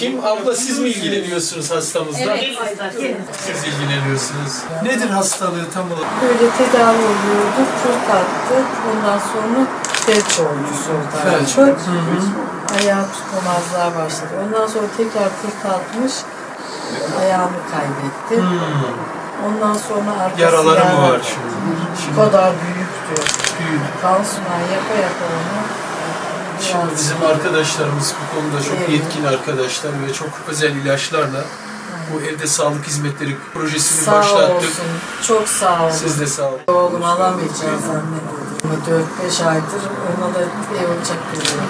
Kim? Abla siz mi ilgileniyorsunuz hastamızla? Evet. Siz ilgileniyorsunuz. Nedir hastalığı tam olarak? Böyle tedavi oluyorduk, kurt attık. Ondan sonra felç oldu sol Felç. tarafı. Ayağı tutmamazlığa başladı. Ondan sonra tekrar kurt atmış, ayağını kaybetti. Ondan sonra arkası. Yaraları mı var şimdi? Bu kadar büyüktü. büyük. Pansuman yapa yapa onu. Şimdi bizim arkadaşlarımız bu konuda çok Evet. yetkin arkadaşlar ve çok özel ilaçlarla bu evde sağlık hizmetleri projesini Sağ başlattık. olsun, çok sağ olun. Siz de sağ olun. Oğlum alamayacağız zannediyordum. Ama 4-5 aydır ona da ev olacak diyorum.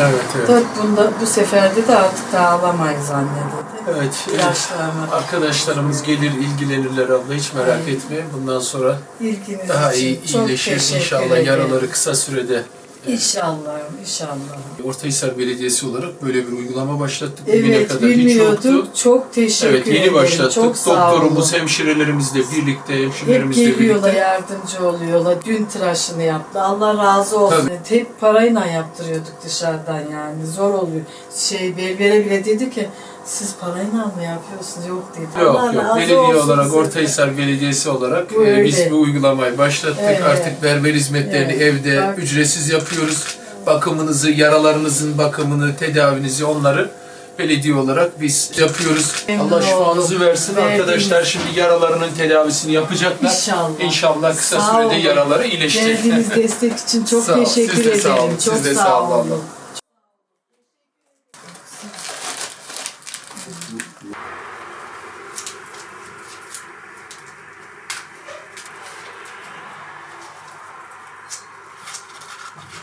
Evet, evet. Dört bunda, bu seferde de artık daha alamayız zannedildi. Evet. İlaçlarına Arkadaşlarımız gelir ilgilenirler abla hiç merak Evet. etme. Bundan sonra ilginiz daha iyi iyileşir inşallah ederim. yaraları kısa sürede. İnşallah, inşallah. Ortahisar Belediyesi olarak böyle bir uygulama başlattık. Bugüne Evet, kadar hiç yoktu. Çok teşekkür Evet ederim. yeni başlattık. Çok sağ Doktorumuz, olun. hemşirelerimizle birlikte, Hep hemşirelerimizle geliyorlar, birlikte. yardımcı oluyorlar. Dün tıraşını yaptı. Allah razı olsun. Tek parayla yaptırıyorduk dışarıdan yani. Zor oluyor. Şey berbere bile dedi ki siz parayla mı yapıyorsunuz? Yok dedi. Allah Yok yok. razı Belediye olarak, size. Ortahisar Belediyesi olarak e, biz bu uygulamayı başlattık. Evet. Artık berber hizmetlerini Evet. evde Bak. ücretsiz yapıyoruz yapıyoruz. Bakımınızı, yaralarınızın bakımını, tedavinizi onları belediye olarak biz yapıyoruz. Memnun Allah şifanızı versin Verdim. arkadaşlar. Şimdi yaralarının tedavisini yapacaklar. İnşallah. İnşallah kısa sağ sürede olun. yaraları iyileşecek. Verdiğiniz destek için çok sağ teşekkür ederim. Sağ olun. Çok Siz de sağ olun. olun.